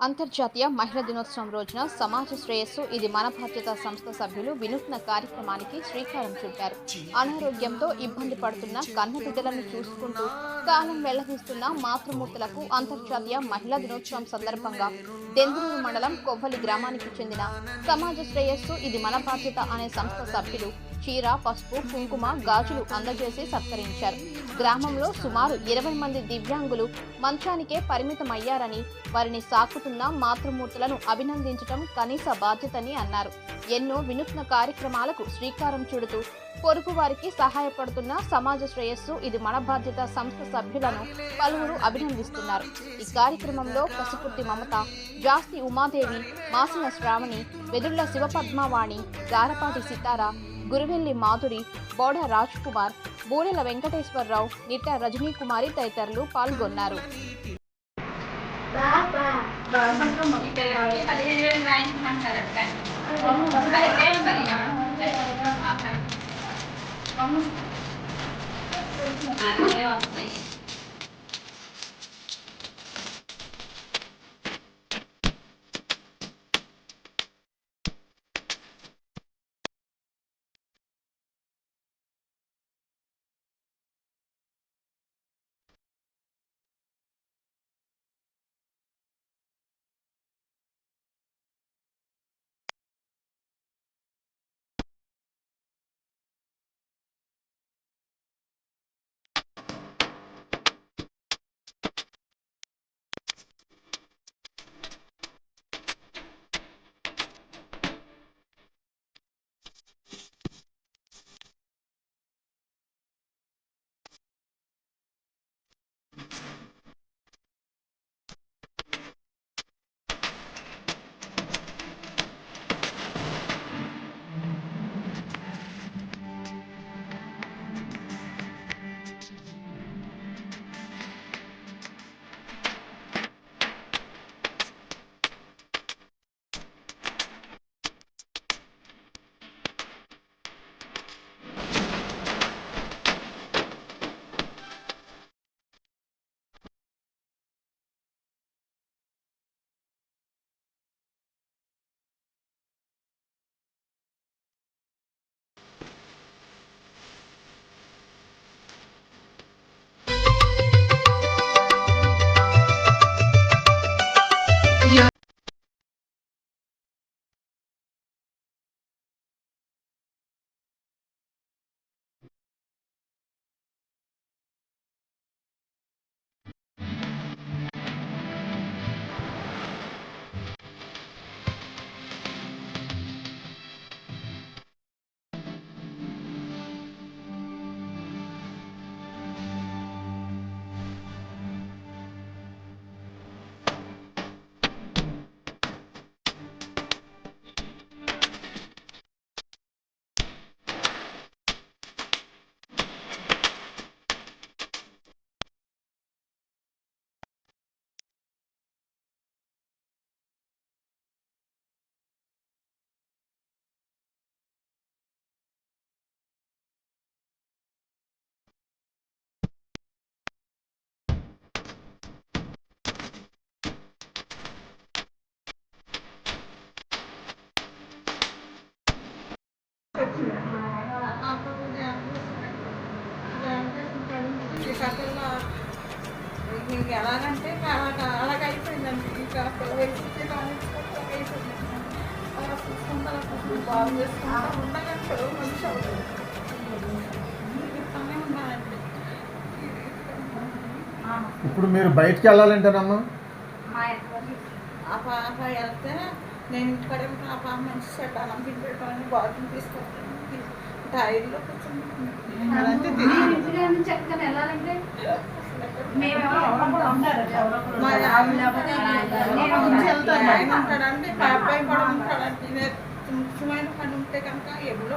అంతర్జాతీయ మహిళా దినోత్సవం రోజున సమాజ శ్రేయస్సు ఇది మన బాధ్యత సంస్థ సభ్యులు వినూత్న కార్యక్రమానికి శ్రీకారం చుట్టారు. అనారోగ్యంతో ఇబ్బంది పడుతున్న కన్న బిడ్డలను చూసుకుంటూ కాలం వెళ్ళదీస్తున్న మాతృమూర్తులకు అంతర్జాతీయ మహిళా దినోత్సవం సందర్భంగా దెందులూరు మండలం కొవ్వలి గ్రామానికి చెందిన సమాజ శ్రేయస్సు ఇది మన బాధ్యత అనే సంస్థ సభ్యులు చీర పసుపు కుంకుమ గాజులు అందజేసి సత్కరించారు. గ్రామంలో సుమారు ఇరవై మంది దివ్యాంగులు మంచానికే పరిమితమయ్యారని వారిని చేస్తున్న మాతృమూర్తులను అభినందించడం కనీస బాధ్యతని అన్నారు. ఎన్నో వినూత్న కార్యక్రమాలకు శ్రీకారం చుడుతూ పొరుగు వారికి సహాయపడుతున్న సమాజ శ్రేయస్సు ఇది మన బాధ్యత సంస్థ సభ్యులను పలువురు అభినందిస్తున్నారు. ఈ కార్యక్రమంలో పసుపుర్తి మమత జాస్తి ఉమాదేవి మాసిన శ్రావణి వెదుళ్ళ శివపద్మవాణి గారపాటి సితార గురువెల్లి మాధురి బోడ రాజ్ కుమార్ బూడెల వెంకటేశ్వరరావు నిట్ట రజనీకుమారి తదితరులు పాల్గొన్నారు. Saan ka mag- Palirin-line ng harapan. Palirin ba niya? Ano? Ano yun? అదే వస్తాయి మీకు ఎలాగంటే అలాగ అలాగ అయిపోయిందండి. ఇంకా వయసు అయిపోయింది. అలా చూసుకుంటా అలా చూసుకుంటూ బాగు చేసుకుంటా ఉండగా మనిషి అవుతుంది ఇప్పుడు మీరు బయటికి వెళ్ళాలంటేనమ్మా? వెళ్తే నేను ఇంటికాడే ఉంటాను ఆ పాప మంచి చెడ్డ అన్నం తిని పెట్టాలని బాత్రూమ్ తీసుకొస్తాను టైర్లో కూర్చుంటాను మరి ఆవిడ వెళ్తాను ఆయన అబ్బాయి కూడా ముఖ్యమైన పని ఉంటే కనుక ఎప్పుడో